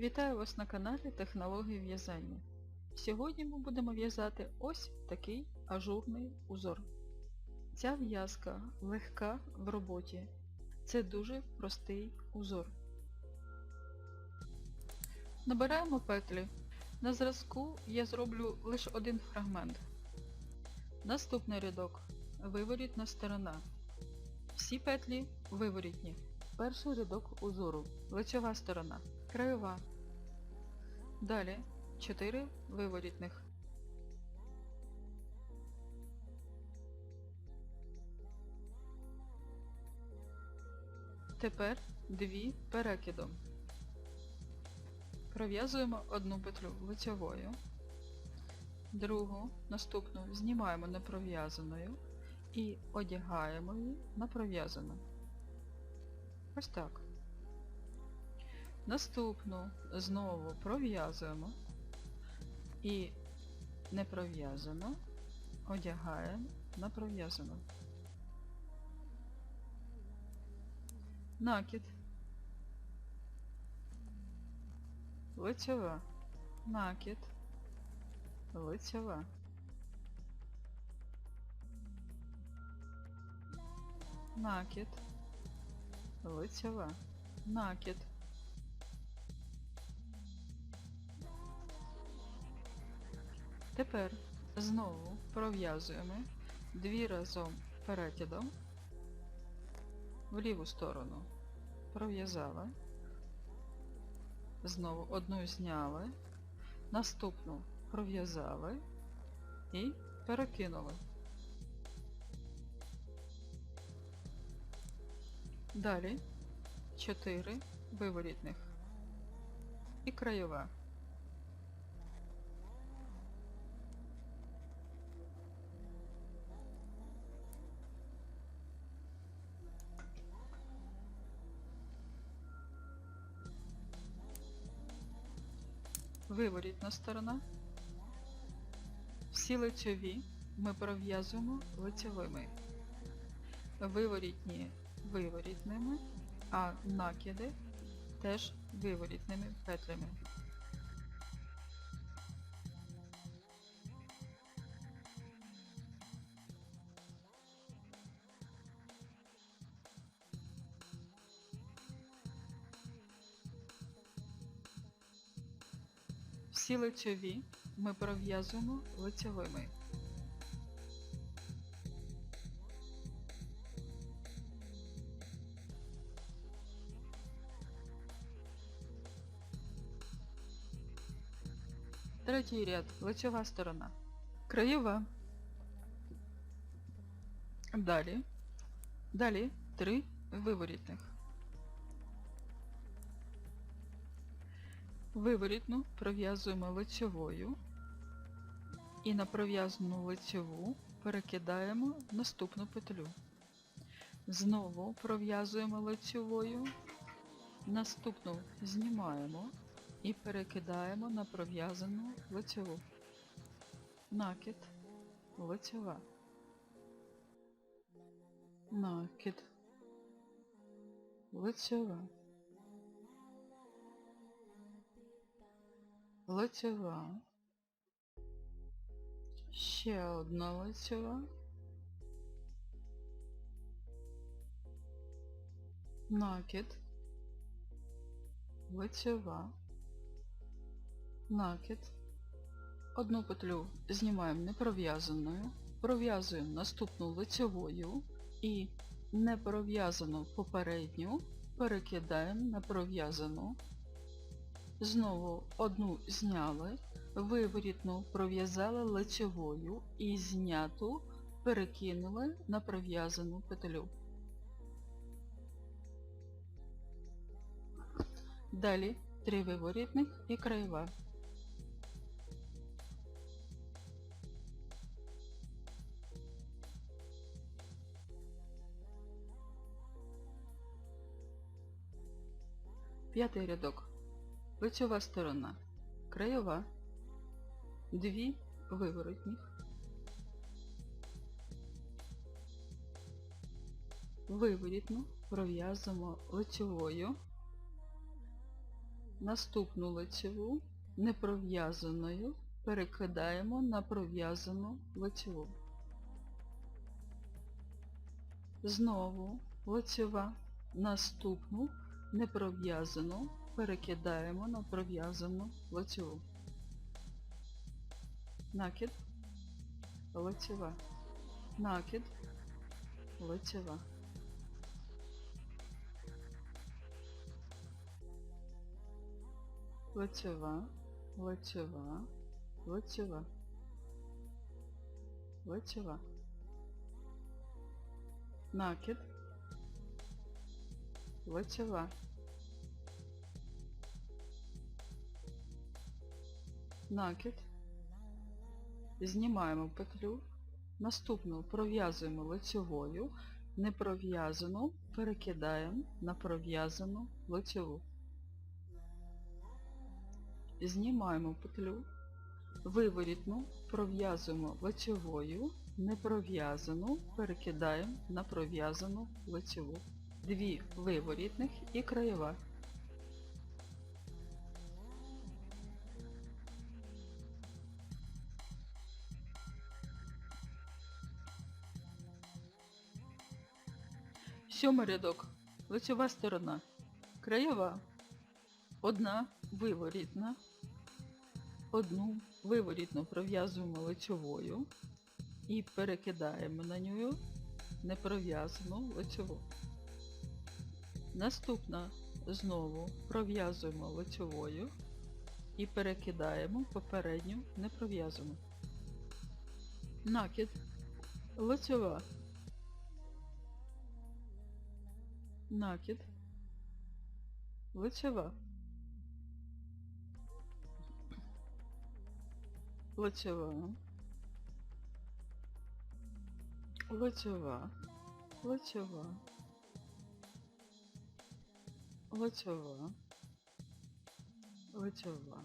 Вітаю вас на каналі Технології в'язання. Сьогодні ми будемо в'язати ось такий ажурний узор. Ця в'язка легка в роботі. Це дуже простий узор. Набираємо петлі. На зразку я зроблю лише один фрагмент. Наступний рядок. Виворітна сторона. Всі петлі виворітні. Перший рядок узору. Лицьова сторона. Краєва. Далі 4 виворітних. Тепер 2 перекидом. Пров'язуємо одну петлю лицьовою, другу, наступну знімаємо непров'язаною і одягаємо її на пров'язану. Ось так. Наступну знову пров'язуємо і не пров'язано одягаємо на пров'язану. Накид. Лицьова. Накид. Лицьова. Накид. Лицьова. Накид. Тепер знову пров'язуємо дві разом перекидом в ліву сторону. Пров'язали. Знову одну зняли, наступну пров'язали і перекинули. Далі 4 виворітних і краєва. Виворітна сторона. Всі лицьові ми пров'язуємо лицьовими. Виворітні виворітними, а накиди теж виворітними петлями. Всі лицьові ми пров'язуємо лицьовими. Третій ряд. Лицьова сторона. Краєва. Далі. Далі три виворітних. Виворітну пров'язуємо лицьовою і на пров'язану лицьову перекидаємо наступну петлю. Знову пров'язуємо лицьовою, наступну знімаємо і перекидаємо на пров'язану лицьову. Накид, лицьова. Накид, лицьова. Лицьова, ще одна лицьова, накид, лицьова, накид, одну петлю знімаємо непров'язаною, пров'язуємо наступну лицьовою і непров'язану попередню перекидаємо на пров'язану Знову одну зняли, виворітну пров'язали лицевою і зняту перекинули на пров'язану петлю. Далі три виворітних і краєва. П'ятий рядок. Лицьова сторона. Краєва. Дві виворотніх. Виворітну пров'язуємо лицьовою Наступну лицеву непров'язаною перекидаємо на пров'язану лицеву. Знову лицева наступну непров'язану перекидаємо на пров'язану лицеву. Накид, лицева, накид, лицева. Лицева, лицева, лицева, лицева. Накид, лицева. Накид. Знімаємо петлю. Наступну пров'язуємо лицевою, не пров'язану перекидаємо на пров'язану лицеву. Знімаємо петлю, виворітну пров'язуємо лицевою, не пров'язану перекидаємо на пров'язану лицеву. Дві виворітних і краєва. Сьомий рядок. Лицева сторона. Краєва. Одна виворітна. Одну виворітну пров'язуємо лицевою і перекидаємо на нього непров'язану лицеву. Наступна знову пров'язуємо лицевою і перекидаємо попередню непров'язану. Накид. Лицева. Накид. Лицева. Лицева. Лицева. Лицева. Лицева. Лицева.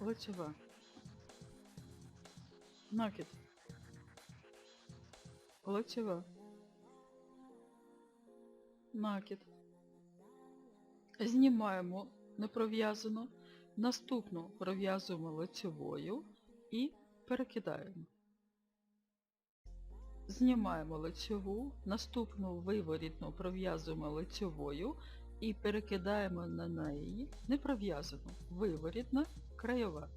Лицева. Накид. Лицева. Накид. Знімаємо непров'язану. Наступну пров'язуємо лицевою і перекидаємо. Знімаємо лицеву, наступну виворітну пров'язуємо лицевою і перекидаємо на неї непров'язану, виворітна, краєва.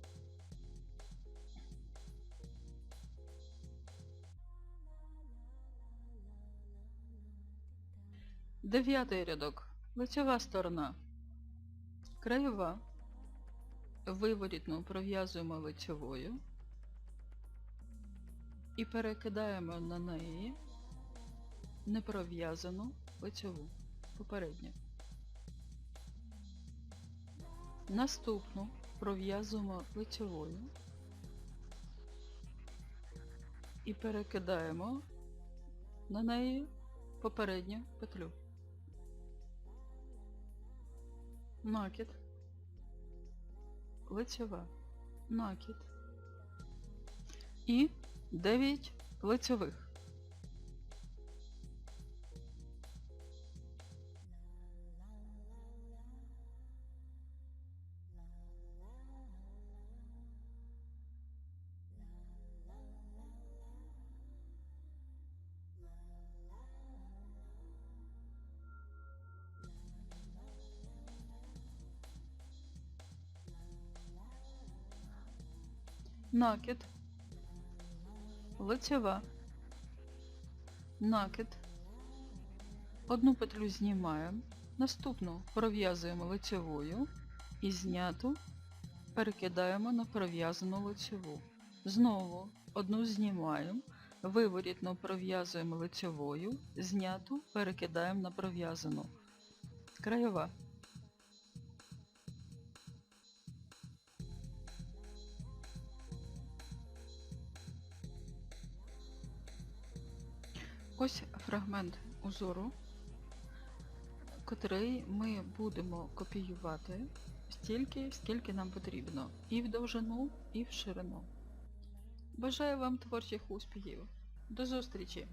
Дев'ятий рядок. Лицева сторона. Краєва. Виворітну пров'язуємо лицевою і перекидаємо на неї непров'язану лицеву попередню. Наступну пров'язуємо лицевою і перекидаємо на неї попередню петлю. Накид, лицьове, накид і 9 лицевих. Накид, лицева, накид, одну петлю знімаємо, наступну пров'язуємо лицевою і зняту перекидаємо на пров'язану лицеву. Знову одну знімаємо, виворітно пров'язуємо лицевою, зняту перекидаємо на пров'язану. Краєва. Ось фрагмент узору, котрий ми будемо копіювати стільки, скільки нам потрібно, і в довжину, і в ширину. Бажаю вам творчих успіхів. До зустрічі!